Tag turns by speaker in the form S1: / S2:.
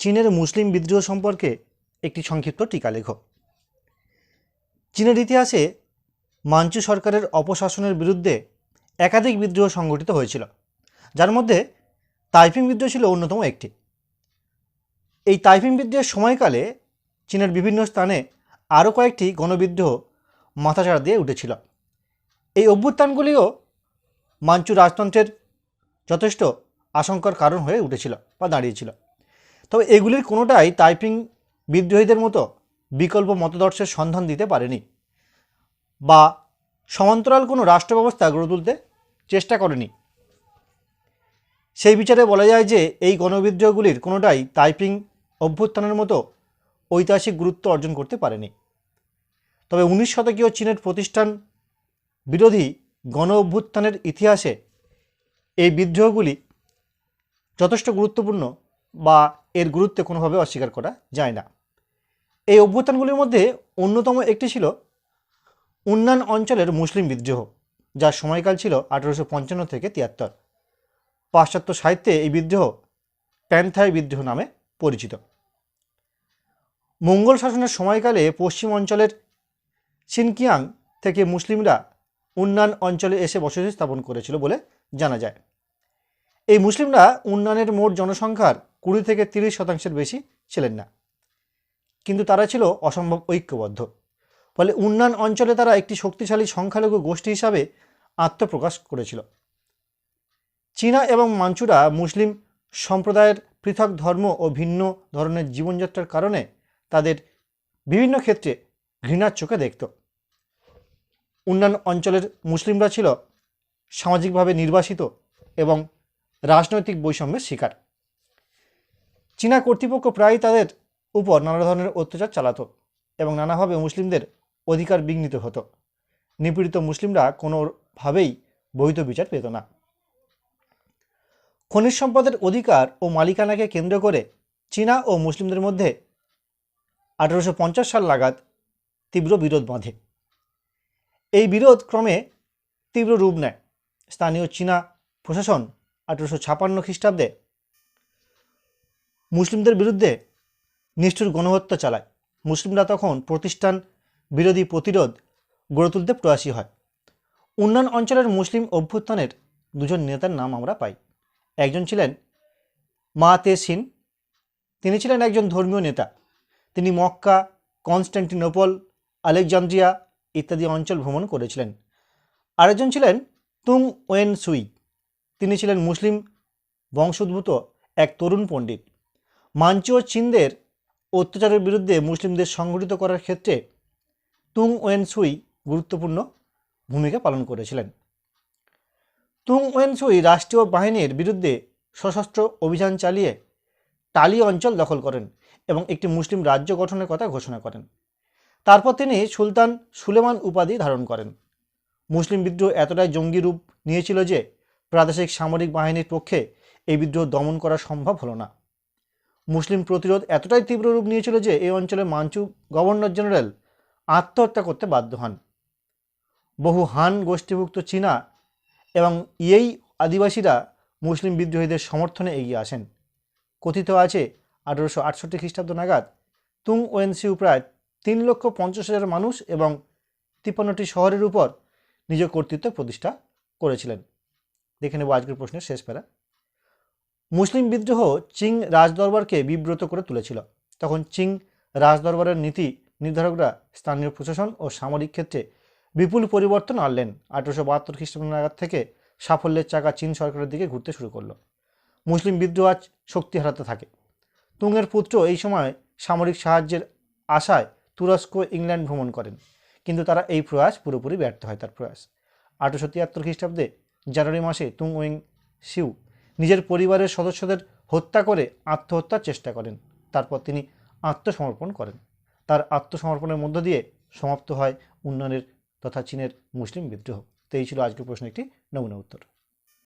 S1: চীনের মুসলিম বিদ্রোহ সম্পর্কে একটি সংক্ষিপ্ত টিকা লেখো। চীনের ইতিহাসে মাঞ্চু সরকারের অপশাসনের বিরুদ্ধে একাধিক বিদ্রোহ সংগঠিত হয়েছিল, যার মধ্যে তাইপিং বিদ্রোহ ছিল অন্যতম একটি। এই তাইপিং বিদ্রোহের সময়কালে চীনের বিভিন্ন স্থানে আরও কয়েকটি গণবিদ্রোহ মাথাচাড়া দিয়ে উঠেছিল। এই অভ্যুত্থানগুলিও মাঞ্চু রাজতন্ত্রের যথেষ্ট আশঙ্কার কারণ হয়ে উঠেছিল বা দাঁড়িয়েছিল। তবে এগুলির কোনোটাই তাইপিং বিদ্রোহীদের মতো বিকল্প মতদর্শের সন্ধান দিতে পারেনি বা সমান্তরাল কোনো রাষ্ট্র ব্যবস্থা গড়ে তুলতে চেষ্টা করেনি। সেই বিচারে বলা যায় যে এই গণবিদ্রোহগুলির কোনোটাই তাইপিং অভ্যুত্থানের মতো ঐতিহাসিক গুরুত্ব অর্জন করতে পারেনি। তবে উনিশ শতকীয় চীনের প্রতিষ্ঠান বিরোধী গণ অভ্যুত্থানের ইতিহাসে এই বিদ্রোহগুলি যথেষ্ট গুরুত্বপূর্ণ বা এর গুরুত্বে কোনোভাবে অস্বীকার করা যায় না। এই অভ্যুত্থানগুলির মধ্যে অন্যতম একটি ছিল উন্নান অঞ্চলের মুসলিম বিদ্রোহ, যার সময়কাল ছিল আঠেরোশো পঞ্চান্ন থেকে তিয়াত্তর। পাশ্চাত্য সাহিত্যে এই বিদ্রোহ প্যান্থাই বিদ্রোহ নামে পরিচিত। মঙ্গল শাসনের সময়কালে পশ্চিম অঞ্চলের সিনকিয়াং থেকে মুসলিমরা উন্নান অঞ্চলে এসে বসতি স্থাপন করেছিল বলে জানা যায়। এই মুসলিমরা উন্নয়নের মোট জনসংখ্যার কুড়ি থেকে তিরিশ শতাংশের বেশি ছিলেন না। কিন্তু তারা ছিল অসম্ভব ঐক্যবদ্ধ। ফলে উন্নয়ন অঞ্চলে তারা একটি শক্তিশালী সংখ্যালঘু গোষ্ঠী হিসাবে আত্মপ্রকাশ করেছিল। চীনা এবং মাঞ্চুরা মুসলিম সম্প্রদায়ের পৃথক ধর্ম ও ভিন্ন ধরনের জীবনযাত্রার কারণে তাদের বিভিন্ন ক্ষেত্রে ঘৃণার চোখে দেখত। উন্নয়ন অঞ্চলের মুসলিমরা ছিল সামাজিকভাবে নির্বাসিত এবং রাজনৈতিক বৈষম্যের শিকার। চীনা কর্তৃপক্ষ প্রায়ই তাদের উপর নানা ধরনের অত্যাচার চালাতো এবং নানাভাবে মুসলিমদের অধিকার বিঘ্নিত হতো। নিপীড়িত মুসলিমরা কোনোভাবেই বৈধ বিচার পেত না। খনিজ সম্পদের অধিকার ও মালিকানাকে কেন্দ্র করে চীনা ও মুসলিমদের মধ্যে আঠেরোশো পঞ্চাশ সাল নাগাদ তীব্র বিরোধ বাঁধে। এই বিরোধ ক্রমে তীব্র রূপ নেয়। স্থানীয় চীনা প্রশাসন আঠেরোশো ছাপান্ন খ্রিস্টাব্দে মুসলিমদের বিরুদ্ধে নিষ্ঠুর গণহত্যা চালায়। মুসলিমরা তখন প্রতিষ্ঠান বিরোধী প্রতিরোধ গড়ে তুলতে প্রয়াসী হয়। উন্নয়ন অঞ্চলের মুসলিম অভ্যুত্থানের দুজন নেতার নাম আমরা পাই। একজন ছিলেন মা সিন, তিনি ছিলেন একজন ধর্মীয় নেতা। তিনি মক্কা কনস্ট্যান্টিনোপল আলেকজান্দ্রিয়া ইত্যাদি অঞ্চল ভ্রমণ করেছিলেন। আরেকজন ছিলেন তুং ওয়েন সুই, তিনি ছিলেন মুসলিম বংশোদ্ভূত এক তরুণ পণ্ডিত। মাঞ্চু ও চীনদের অত্যাচারের বিরুদ্ধে মুসলিমদের সংগঠিত করার ক্ষেত্রে তুং ওয়েন সুই গুরুত্বপূর্ণ ভূমিকা পালন করেছিলেন। তুং ওয়েন সুই রাষ্ট্রীয় বাহিনীর বিরুদ্ধে সশস্ত্র অভিযান চালিয়ে টালি অঞ্চল দখল করেন এবং একটি মুসলিম রাজ্য গঠনের কথা ঘোষণা করেন। তারপর তিনি সুলতান সুলেমান উপাধি ধারণ করেন। মুসলিম বিদ্রোহ এতটাই জঙ্গি রূপ নিয়েছিল যে প্রাদেশিক সামরিক বাহিনীর পক্ষে এই বিদ্রোহ দমন করা সম্ভব হলো না। মুসলিম প্রতিরোধ এতটাই তীব্র রূপ নিয়েছিল যে এই অঞ্চলে মাঞ্চু গভর্নর জেনারেল আত্মহত্যা করতে বাধ্য হন। বহু হান গোষ্ঠীভুক্ত চীনা এবং ইয়েই আদিবাসীরা মুসলিম বিদ্রোহীদের সমর্থনে এগিয়ে আসেন। কথিত আছে, আঠেরোশো আটষট্টি খ্রিস্টাব্দ নাগাদ তুং ওয়েনসিউ প্রায় তিন লক্ষ পঞ্চাশ হাজার মানুষ এবং তিপ্পান্নটি শহরের উপর নিজ কর্তৃত্ব প্রতিষ্ঠা করেছিলেন। দেখে নেব আজকের প্রশ্নের শেষ প্যারা। মুসলিম বিদ্রোহ চিং রাজদরবারকে বিব্রত করে তুলেছিল। তখন চিং রাজদরবারের নীতি নির্ধারকরা স্থানীয় প্রশাসন ও সামরিক ক্ষেত্রে বিপুল পরিবর্তন আনলেন। আঠেরোশো বাহাত্তর খ্রিস্টাব্দ নাগাদ থেকে সাফল্যের চাকা চীন সরকারের দিকে ঘুরতে শুরু করল। মুসলিম বিদ্রোহ আজ শক্তি হারাতে থাকে। তুঙের পুত্র এই সময় সামরিক সাহায্যের আশায় তুরস্ক ইংল্যান্ড ভ্রমণ করেন। কিন্তু তারা এই প্রয়াস পুরোপুরি ব্যর্থ হয় তার প্রয়াস। আঠেরোশো তিয়াত্তর খ্রিস্টাব্দে জানুয়ারি মাসে তুং ওয়েং সিউ নিজের পরিবারের সদস্যদের হত্যা করে আত্মহত্যার চেষ্টা করেন। তারপর তিনি আত্মসমর্পণ করেন। তার আত্মসমর্পণের মধ্য দিয়ে সমাপ্ত হয় উন্নয়নের তথা চীনের মুসলিম বিদ্রোহ। তো এই ছিল আজকের প্রশ্ন একটি নমুনা উত্তর।